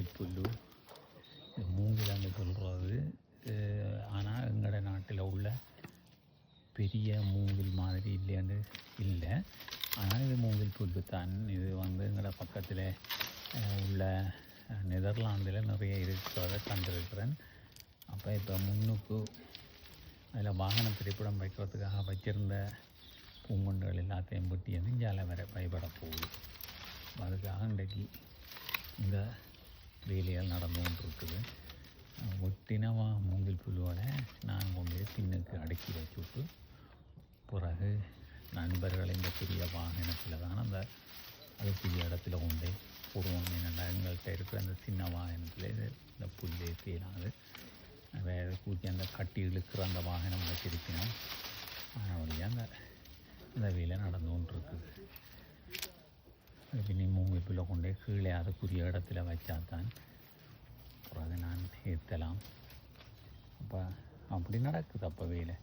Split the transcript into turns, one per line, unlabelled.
மூங்கில் புல்லு இது சொல்கிறது ஆனால் எங்களோட நாட்டில் உள்ள பெரிய மூங்கில் மாதிரி இல்லைன்னு இல்லை. ஆனால் இது மூங்கில் புல்லு தான். இது வந்து எங்களோட பக்கத்தில் உள்ள நெதர்லாந்தில் நிறைய இருக்கிறத கண்டிருக்கிறேன். அப்போ இப்போ முன்னுக்கு அதில் வாகன திரைப்படம் வைக்கிறதுக்காக வச்சிருந்த பூங்குண்டுகள் எல்லாத்தையும் வெட்டி வந்து இஞ்சால வர பயப்பட போகுது. அதுக்காக இன்றைக்கு நடந்து கொண்டு இருக்குது. ஒட்டினவா மூங்கில் புல்லுவோட நான் கொண்டு பின்னுக்கு அடுக்கி வச்சுட்டு பிறகு நண்பர்கள் இந்த பெரிய வாகனத்தில் தான் அந்த அது பெரிய இடத்துல கொண்டு போடுவோம். என்னென்னா எங்கள்கிட்ட இருக்கிற அந்த சின்ன வாகனத்தில் இந்த புல்லே தேனாது வேறு கூட்டி அந்த கட்டி இழுக்கிற அந்த வாகனம் வச்சிருக்கணும் அதனுடைய அந்த இந்த வேலை நடந்து கொண்டு இருக்குது பின்னி மூங்கில் புல்லை கொண்டு போய் கீழே அதுக்குரிய இடத்துல இருத்தலாம் ஏற்றலாம் அப்போ அப்படி நடக்குது அப்போ வேலை.